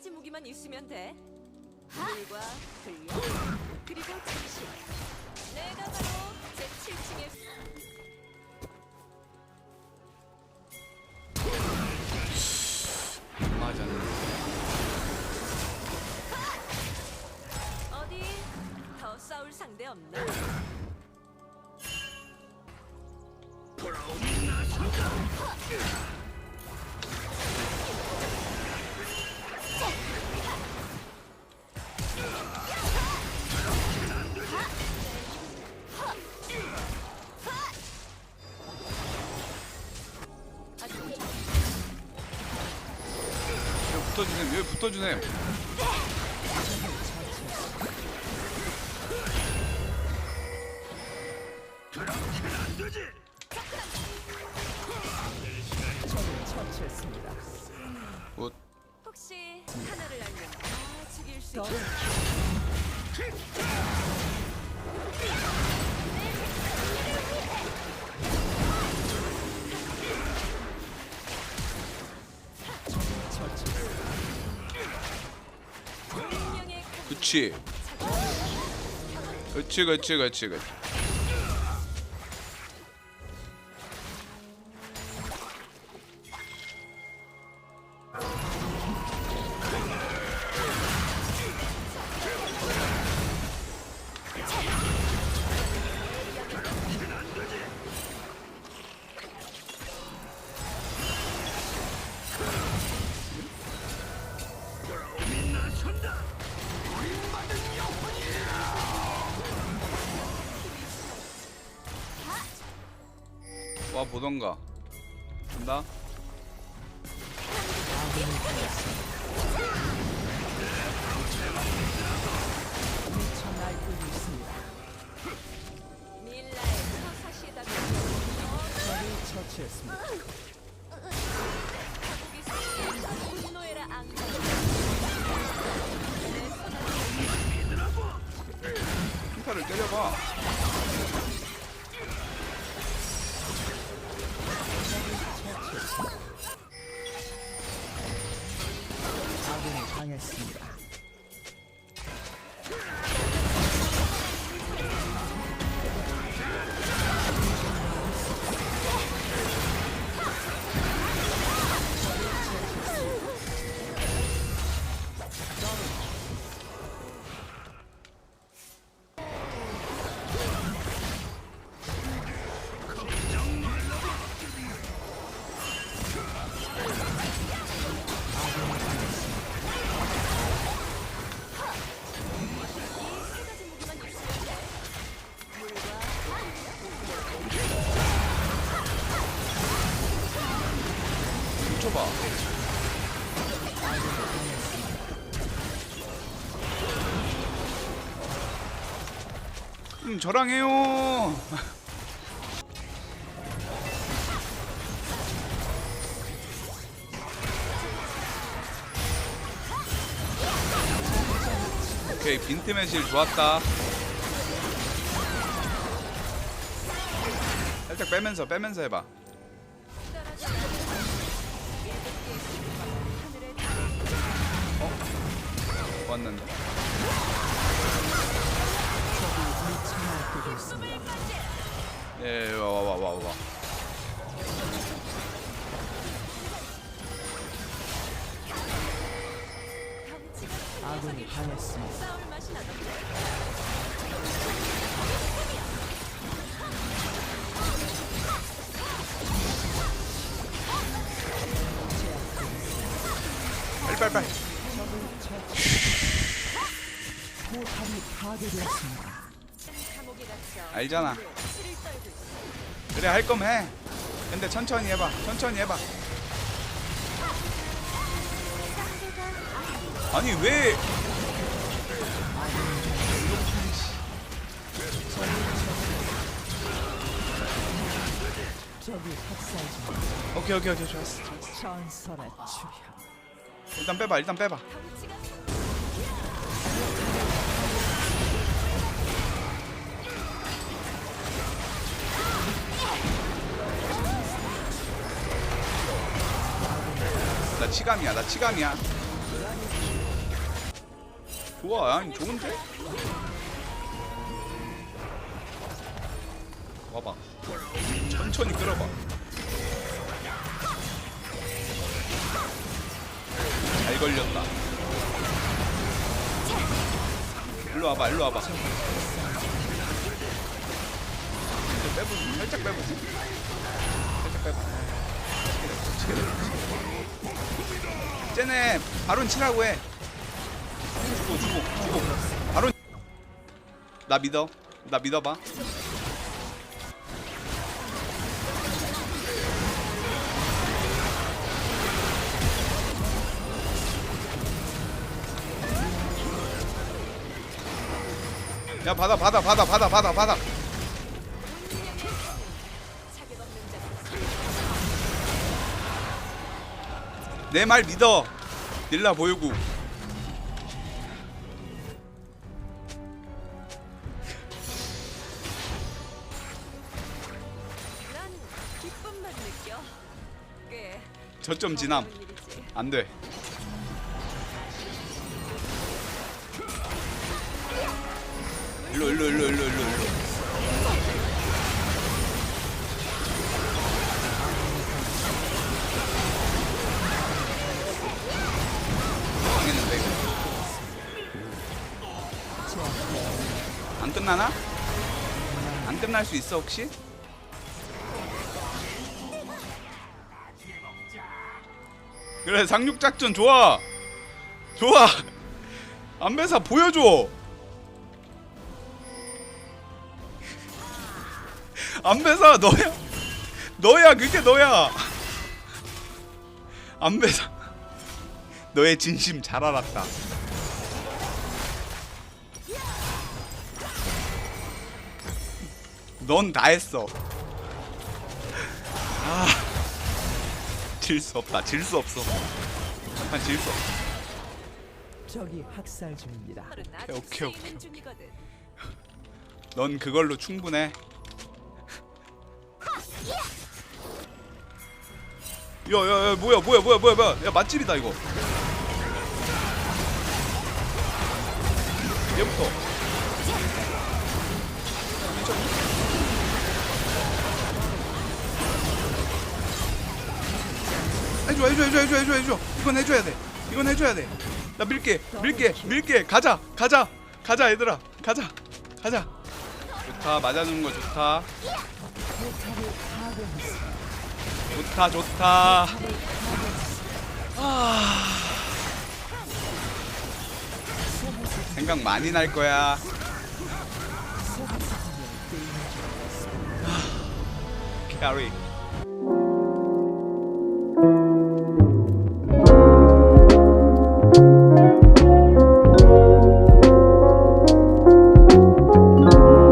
가지 무기만 있으면 돼. 물과 근력 그리고 정신. 내가 바로 제 7층의 맞았네. 어디 더 싸울 상대 없나? 처치했습니다. 굿. 혹시 하나를 알면 다 죽일 수더 있는 운명의 강 그치. 그치, 그치, 그치, 그 와 보던가. 간다. 처치했습니다. 사시에 분노해라 앙카 핑타를 때려봐. 음, 저랑 해요. 오케이, 빈트 매실 좋았다. 살짝 빼면서 빼면서 해봐. 왔는데. 예, 와, 와, 와, 와, 아군이 나던데. 빨리, 빨리, 빨리. 알잖아. 그래, 할 거면 해. 근데 천천히 해봐. 천천히 해봐. 아니, 왜. 오케이, 오케이, 오케이. 좋았어. 좋았어. 일단 빼봐, 일단 빼봐. 치감이야, 나 치감이야. 좋아. 아니 좋은데? 와봐. 천천히 끌어봐. 잘 걸렸다. 일로 와봐 일로 와봐. 빼보지. 살짝 빼보지. 살짝 빼봐. 치게. 쟤네 바론 치라고 해. 주고 주고 주고 바론. 나 믿어. 나 믿어봐. 야 받아 받아 받아 받아 받아 받아 내 말 믿어. 닐라 보유구 저점 일이지. 안돼. 일로 일로 일로 일로 일로 끝나나? 안 끝날 수 있어 혹시? 그래 상륙 작전 좋아. 좋아. 안배사 보여줘. 안배사 너야? 너야 그게 너야. 안배사 너의 진심 잘 알았다 넌 다 했어 아 질 수 없다 질 수 없어 잠깐 질수 없어 적이 학살 중입니다. 오케이, 오케이, 오케이. 넌 그걸로 충분해. 야야야 뭐야 뭐야 뭐야 뭐야 뭐야 야 맛집이다 이거. 얘부터. 해줘 해줘 해줘 해줘 해줘 해줘. 이건 해줘야 돼. 이건 해줘야 돼나 밀게 밀게 밀게. 가자 가자 가자 얘들아. 가자 가자. 좋다 맞아주는 거 좋다. 좋다 좋다. 아... 생각 많이 날 거야. 게임을 캐리